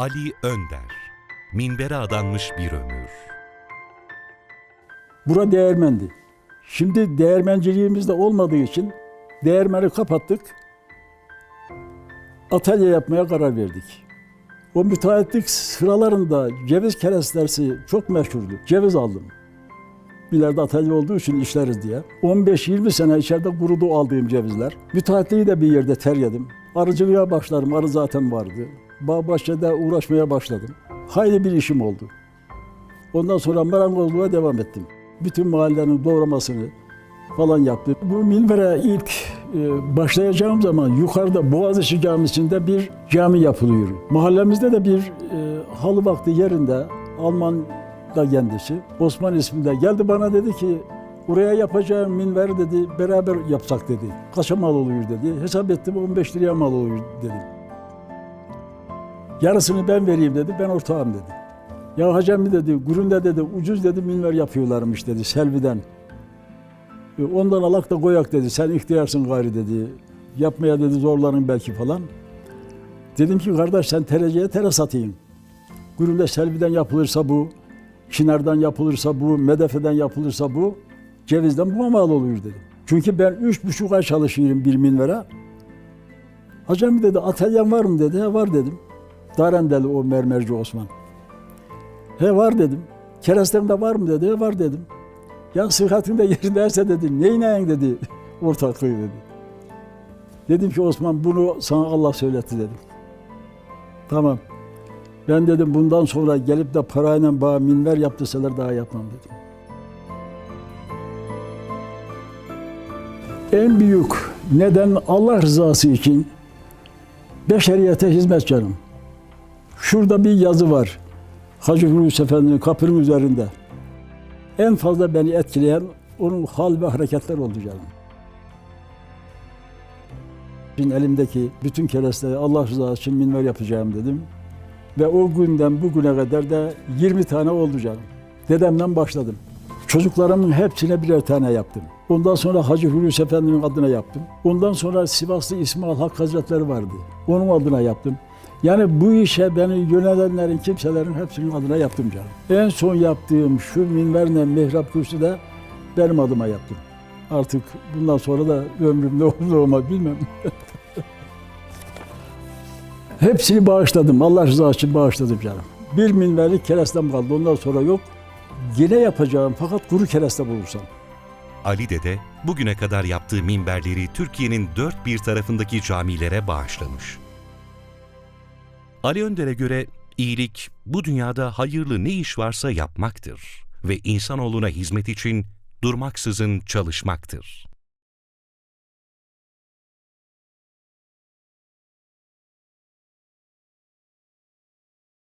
Ali Önder Minbere adanmış bir ömür. Bura değirmendi. Şimdi değirmenciliğimiz de olmadığı için değirmeni kapattık. Atölye yapmaya karar verdik. O müteahhitlik sıralarında ceviz kerestesi çok meşhurdu. Ceviz aldım. İleride atölye olduğu için işleriz diye. 15-20 sene içeride kurudu aldığım cevizler. Müteahhitliği de bir yerde terledim. Arıcılığa başlarım. Arı zaten vardı. Bağ uğraşmaya başladım. Hayli bir işim oldu. Ondan sonra marangozluğa devam ettim. Bütün mahallenin doğramasını falan yaptım. Bu minbere ilk e, başlayacağım zaman yukarıda Boğaziçi Camisi'nde bir cami yapılıyor. Mahallemizde de bir e, halı vakti yerinde Alman da kendisi Osman isminde geldi bana dedi ki Oraya yapacağım minber dedi beraber yapsak dedi. Kaça mal oluyor dedi. Hesap ettim 15 liraya mal oluyor dedim. Yarısını ben vereyim dedi. Ben ortağım dedi. Ya hacem mi dedi, gurunda dedi, ucuz dedi minver yapıyorlarmış dedi Selvi'den. E, Ondan alak da koyak dedi, sen ihtiyarsın gayri dedi. Yapmaya dedi zorlanın belki falan. Dedim ki kardeş sen tereciye tere satayım. Gurunda Selvi'den yapılırsa bu, Çınar'dan yapılırsa bu, Medefe'den yapılırsa bu, cevizden bu mal oluyor dedim. Çünkü ben üç buçuk ay çalışıyorum bir minvere. Hacem dedi, atölyen var mı dedi, var dedim. Darendeli o mermerci Osman. He var dedim. Kerestemde var mı dedi. He var dedim. Ya sıhhatin de yerindeyse dedi. Neyin neyin dedi. Ortaklığı dedi. Dedim ki Osman bunu sana Allah söyletti dedim. Tamam. Ben dedim bundan sonra gelip de parayla bana minver yaptırsalar daha yapmam dedim. En büyük neden Allah rızası için beşeriyete hizmet canım. Şurada bir yazı var. Hacı Hulusi Efendi'nin kapının üzerinde. En fazla beni etkileyen onun hal ve hareketler oldu. Şimdi elimdeki bütün keresteleri Allah rızası için minver yapacağım dedim. Ve o günden bugüne kadar da 20 tane oldu. Dedemden başladım. Çocuklarımın hepsine birer tane yaptım. Ondan sonra Hacı Hulusi Efendi'nin adına yaptım. Ondan sonra Sivaslı İsmail Hak Hazretleri vardı. Onun adına yaptım. Yani bu işe beni yönelenlerin, kimselerin hepsinin adına yaptım canım. En son yaptığım şu minberle mihrap kürsü de benim adıma yaptım. Artık bundan sonra da ömrüm ne olur olmaz bilmem. Hepsini bağışladım. Allah rızası için bağışladım canım. Bir minverlik kerestem kaldı. Ondan sonra yok. Yine yapacağım fakat kuru kereste bulursam. Ali Dede bugüne kadar yaptığı minberleri Türkiye'nin dört bir tarafındaki camilere bağışlamış. Ali Önder'e göre iyilik bu dünyada hayırlı ne iş varsa yapmaktır ve insanoğluna hizmet için durmaksızın çalışmaktır.